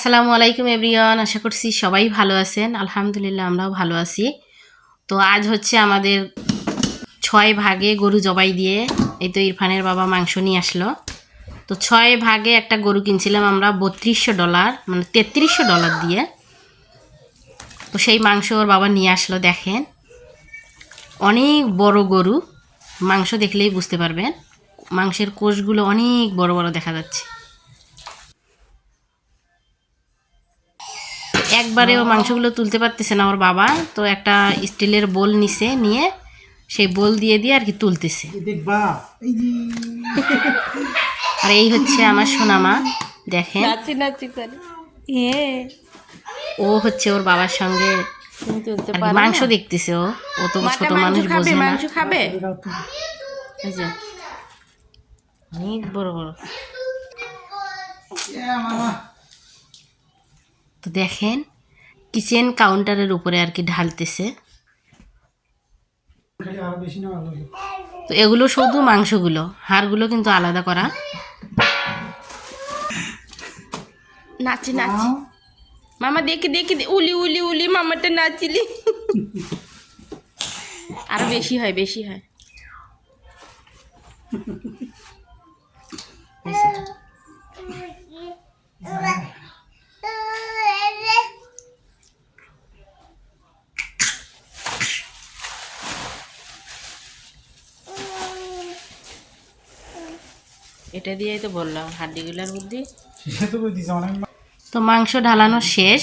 আসসালামু আলাইকুম এভরিওয়ান, আশা করছি সবাই ভালো আছেন। আলহামদুলিল্লাহ, আমরাও ভালো আছি। তো আজ হচ্ছে আমাদের ছয় ভাগে গরু জবাই দিয়ে এই তো ইরফানের বাবা মাংস নিয়ে আসলো। তো ছয় ভাগে একটা গরু কিনছিলাম আমরা বত্রিশশো ডলার মানে তেত্রিশশো ডলার দিয়ে। তো সেই মাংস ওর বাবা নিয়ে আসলো, দেখেন। অনেক বড় গরু, মাংস দেখলেই বুঝতে পারবেন। মাংসের কোষগুলো অনেক বড় বড় দেখা যাচ্ছে। একবারে ও মাংসগুলো তুলতে পারতেছে না ওর বাবা। তো একটা স্টিলের বোল নিছে নিয়ে সেই বোল দিয়ে দিয়ে আর কি তুলতেছে। আর এই হচ্ছে আমার সোনামা দেখেন। নাচি নাচি করে। ও হচ্ছে ওর বাবার সঙ্গে মাংস দেখতেছে ও। ও তো ছোট মানুষ বোঝে না। মাংস খাবে? অনেক বড় বড়। তো দেখেন, কিচেন কাউন্টারের উপরে আর কি ঢালতেছে। তো এগুলো শুধু মাংসগুলো, হাড়গুলো কিন্তু আলাদা করা। নাচি নাচি। মামা, দেখি দেখি উলি উলি উলি, মামাটা নাচিলি। আরও বেশি হয় বেশি হয়। এটা দিয়েই তো বললাম হাড্ডিগুলোর বুদ্ধি। তো মাংস ঢালানো শেষ।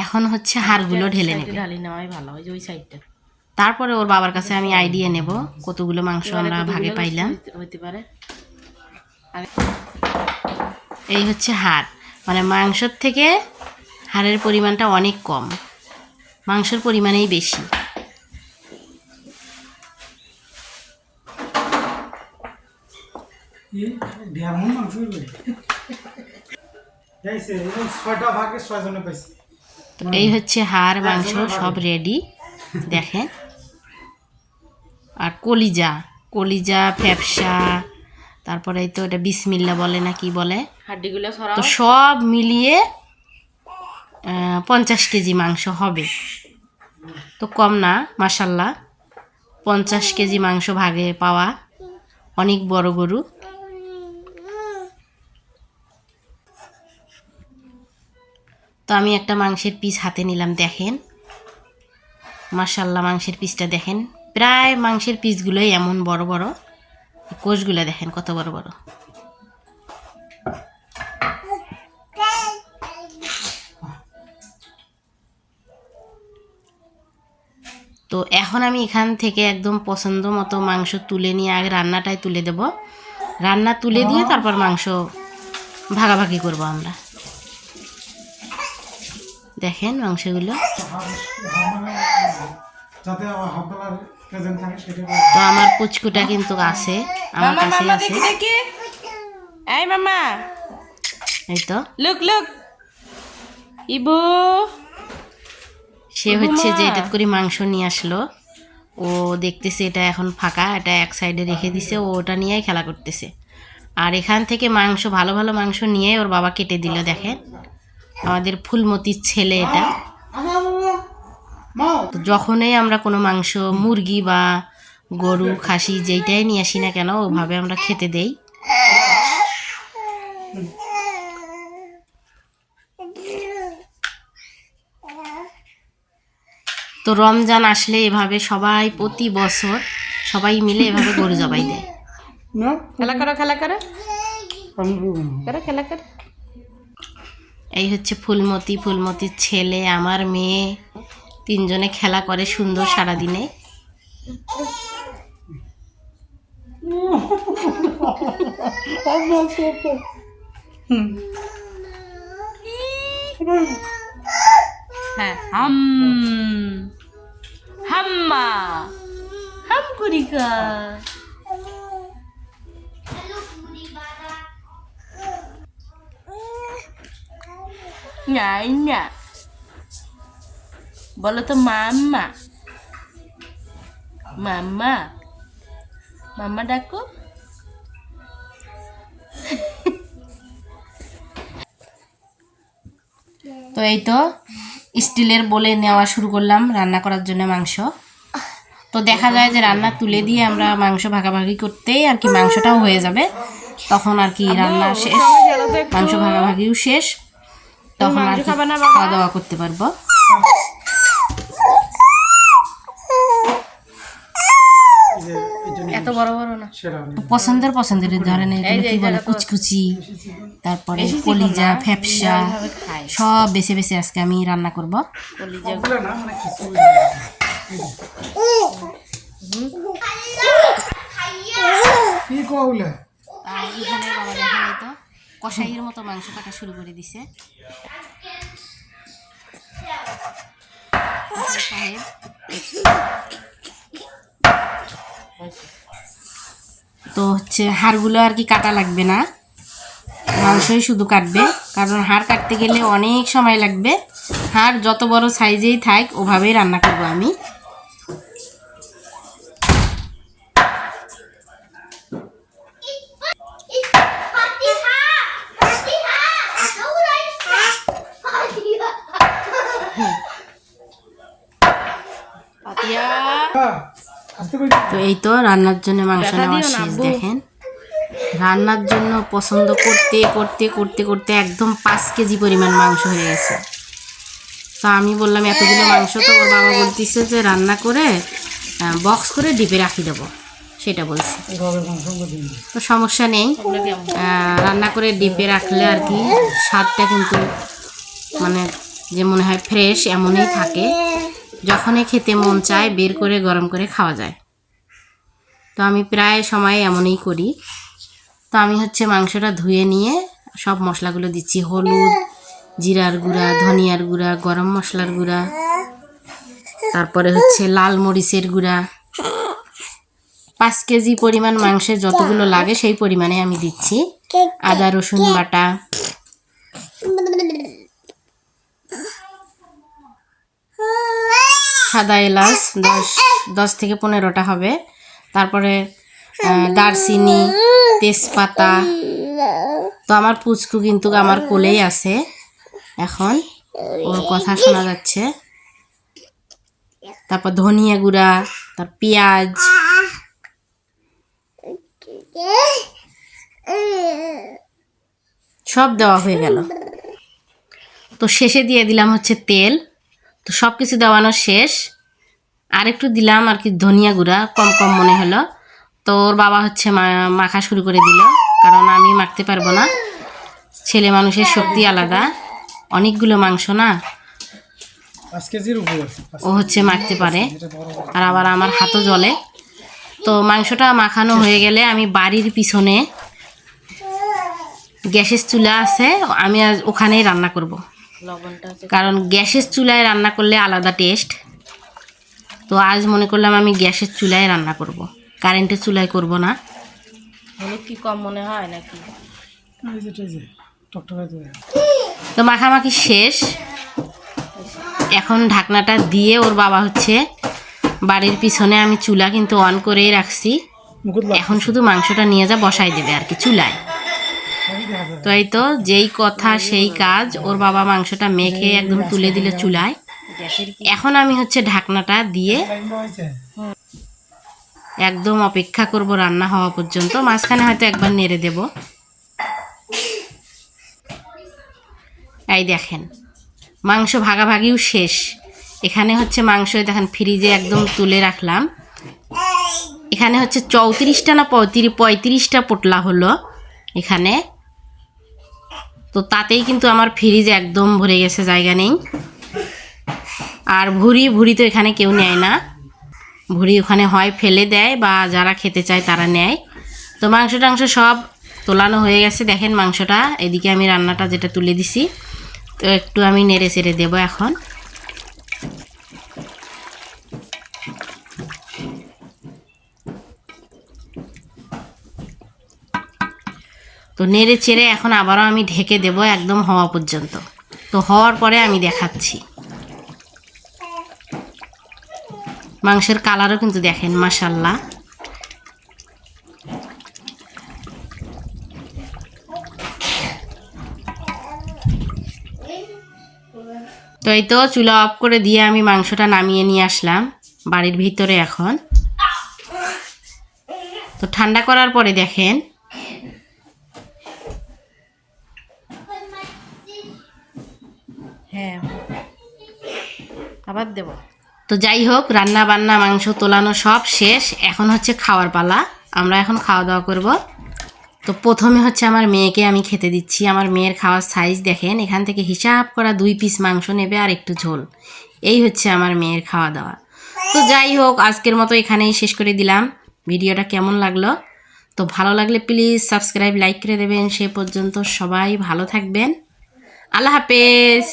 এখন হচ্ছে হাড়গুলো ঢেলে নেবে। ঢালি নেওয়াই ভালো ওই যে ওই সাইডটা তারপরে ওর বাবার কাছে আমি আইডিয়া নেব কতগুলো মাংস আমরা ভাগে পাইলাম। হইতে পারে? এই হচ্ছে হাড়। মানে মাংসর থেকে হাড়ের পরিমাণটা অনেক কম। মাংসের পরিমাণেই বেশি। এই হচ্ছে হাড় মাংস সব রেডি দেখেন। আর কলিজা কলিজা ফ্যাপসা তারপরে তো এটা বিসমিল্লা বলে না কি বলে? হাড্ডিগুলো তো সব মিলিয়ে পঞ্চাশ কেজি মাংস হবে। তো কম না মাসাল্লাহ পঞ্চাশ কেজি মাংস ভাগে পাওয়া অনেক বড় গরু। তো আমি একটা মাংসের পিস হাতে নিলাম দেখেন। মাসাল্লাহ মাংসের পিসটা দেখেন। প্রায় মাংসের পিসগুলোই এমন বড় বড়। কোষগুলো দেখেন কত বড় বড়। তো এখন আমি এখান থেকে একদম পছন্দ মতো মাংস তুলে নিয়ে আগে রান্নাটাই তুলে দেব। রান্না তুলে দিয়ে তারপর মাংস ভাগাভাগি করব আমরা। দেখেন মাংসগুলো। তো আমার পুচকুটা কিন্তু আছে আমার কাছে আছে। দেখি দেখি। এই মামা। এই তো। Look look. ইবু। সে হচ্ছে যে। এটা করে মাংস নিয়ে আসলো। ও দেখতেছে এটা এখন ফাঁকা এটা এক সাইডে রেখে দিছে ও ওটা নিয়েই খেলা করতেছে। আর এখান থেকে মাংস ভালো ভালো মাংস নিয়ে ওর বাবা কেটে দিল দেখেন। আমাদের ফুলমতির ছেলে এটা। তো যখনই আমরা কোনো মাংস মুরগি বা গরু খাসি যেইটাই নিয়ে আসি না কেন ওভাবে আমরা খেতে দেই। তো রমজান আসলে এভাবে সবাই প্রতি বছর সবাই মিলে এভাবে গরু জবাই দেয়। খেলা করো খেলা। করো খেলা করো। এই হচ্ছে ফুলমতি, ফুলমতির ছেলে, আমার মেয়ে। তিনজনে খেলা করে সুন্দর সারাদিনে। হ্যাঁ হাম। হাম্মা। হাম করিকা না বলো তো মাম্মা মাম্মা মাম্মা ডাকো তো এই তো স্টিলের বলে নেওয়া শুরু করলাম রান্না করার জন্য মাংস। তো দেখা যায় যে রান্না তুলে দিয়ে আমরা মাংস ভাগাভাগি করতেই আর কি মাংসটাও হয়ে যাবে। তখন আর কি রান্না শেষ। মাংস ভাগাভাগিও শেষ। তখন আর কি খাবে না বাবা? খাওয়া দাওয়া করতে পারব। এত বড় বড় না। পছন্দের পছন্দের। যে কি বলে কুচকুচি তারপরে কলিজা ফ্যাপসা সব বেছে বেছে আজকে আমি রান্না করব। কলিজা। কষাইয়ের মতো মাংস কাটা শুরু করে দিছে। তো হচ্ছে হাড়গুলো আর কি কাটা লাগবে না। মাংসই শুধু কাটবে, কারণ হাড় কাটতে গেলে অনেক সময় লাগবে। হাড় যত বড় সাইজেই থাক, ওভাবেই রান্না করব আমি। তো এই তো রান্নার জন্য মাংস নেওয়া শেষ দেখেন। রান্নার জন্য পছন্দ করতে করতে করতে করতে একদম পাঁচ কেজি পরিমাণ মাংস হয়ে গেছে। তো আমি বললাম এতগুলো মাংস তো ওর বাবা বলতেছে যে রান্না করে বক্স করে ডিপে রাখি দেবো। সেটা বলছে। তো সমস্যা নেই। রান্না করে ডিপে রাখলে আর কি স্বাদটা কিন্তু মানে যে মনে হয় ফ্রেশ এমনই থাকে। যখনই খেতে মন চায়, বের করে গরম করে খাওয়া যায়। তো আমি প্রায় সময় এমনই করি। তো আমি হচ্ছে মাংসটা ধুয়ে নিয়ে সব মশলাগুলো দিচ্ছি। হলুদ, জিরার গুঁড়া, ধনিয়ার গুঁড়া, গরম মশলার গুঁড়া, তারপরে হচ্ছে লাল মরিচের গুঁড়া। পাঁচ কেজি পরিমাণ মাংসের যতগুলো লাগে সেই পরিমাণে আমি দিচ্ছি। আদা, রসুন বাটা। সাদা এলাচ, দশ দশ থেকে পনেরোটা হবে। তারপরে দারচিনি, তেজপাতা। তো আমার পুচকু কিন্তু আমার কোলেই আছে এখন। ওর কথা শোনা যাচ্ছে। তারপর ধনিয়া গুঁড়া, তার পেঁয়াজ। সব দেওয়া হয়ে গেল। তো শেষে দিয়ে দিলাম হচ্ছে তেল। তো সব কিছু দেওয়ানো শেষ। আর একটু দিলাম আর কি ধনিয়া গুঁড়া কম কম মনে হলো। তো ওর বাবা হচ্ছে মা- মাখা শুরু করে দিল কারণ আমি মাখতে পারব না। ছেলে মানুষের শক্তি আলাদা। অনেকগুলো মাংস না? ও হচ্ছে মাখতে পারে। আর আবার আমার হাতও জলে তো মাংসটা মাখানো হয়ে গেলে আমি বাড়ির পিছনে গ্যাসের চুলা আছে আমি আজ ওখানেই রান্না করব। কারণ গ্যাসের চুলায় রান্না করলে আলাদা টেস্ট। তো আজ মনে করলাম আমি গ্যাসের চুলায় রান্না করব। কারেন্টের চুলায় করব না। হলুদ কি কম মনে হয় নাকি? এই যে এই যে টকটকে তো তো মাখামাখি শেষ। এখন ঢাকনাটা দিয়ে ওর বাবা হচ্ছে বাড়ির পিছনে আমি চুলা কিন্তু অন করেই রাখছি। এখন শুধু মাংসটা নিয়ে যা বসাই দেবে আর কি চুলায়। তো এই তো যেই কথা, সেই কাজ, ওর বাবা মাংসটা মেখে একদম তুলে দিল চুলায়। এখন আমি হচ্ছে ঢাকনাটা দিয়ে একদম অপেক্ষা করব রান্না হওয়া পর্যন্ত। মাঝখানে হয়তো একবার নেড়ে দেব। এই দেখেন, মাংস ভাগাভাগিও শেষ। এখানে হচ্ছে মাংস দেখেন, ফ্রিজে একদম তুলে রাখলাম। এখানে হচ্ছে চৌত্রিশটা না পঁয়ত্রিশ, পঁয়ত্রিশটা পোটলা হলো এখানে। তো তাতেই কিন্তু আমার ফ্রিজ একদম ভরে গেছে, জায়গা নেই। আর ভুড়ি ভুড়ি তো এখানে কেউ নেয় না। ভুড়ি ওখানে হয়, ফেলে দেয় বা যারা খেতে চায় তারা নেয়। তো মাংস টাংস সব তোলানো হয়ে গেছে। দেখেন মাংসটা, এদিকে আমি রান্নাটা যেটা তুলে দিছি। তো একটু আমি নেড়ে চেড়ে দেবো এখন। নেড়ে চেড়ে এখন আবারও আমি ঢেকে দেব একদম হওয়া পর্যন্ত। তো হওয়ার পরে আমি দেখাচ্ছি। মাংসের কালারও কিন্তু দেখেন মাসাল্লাহ তো এই তো চুলা অফ করে দিয়ে আমি মাংসটা নামিয়ে নিয়ে আসলাম বাড়ির ভিতরে এখন। তো ঠান্ডা করার পরে দেখেন দেব। তো যাই হোক, রান্না বান্না, মাংস তোলানো সব শেষ। এখন হচ্ছে খাওয়ার পালা। আমরা এখন খাওয়া দাওয়া করব। তো প্রথমে হচ্ছে আমার মেয়েকে আমি খেতে দিচ্ছি। আমার মেয়ের খাওয়ার সাইজ দেখেন। এখান থেকে হিসাব করা দুই পিস মাংস নেবে আর একটু ঝোল। এই হচ্ছে আমার মেয়ের খাওয়া দাওয়া। তো যাই হোক, আজকের মতো এখানেই শেষ করে দিলাম। ভিডিওটা কেমন লাগল? তো ভালো লাগলে প্লিজ সাবস্ক্রাইব লাইক করে দেবেন। সে পর্যন্ত সবাই ভালো থাকবেন। আল্লাহ হাফেজ!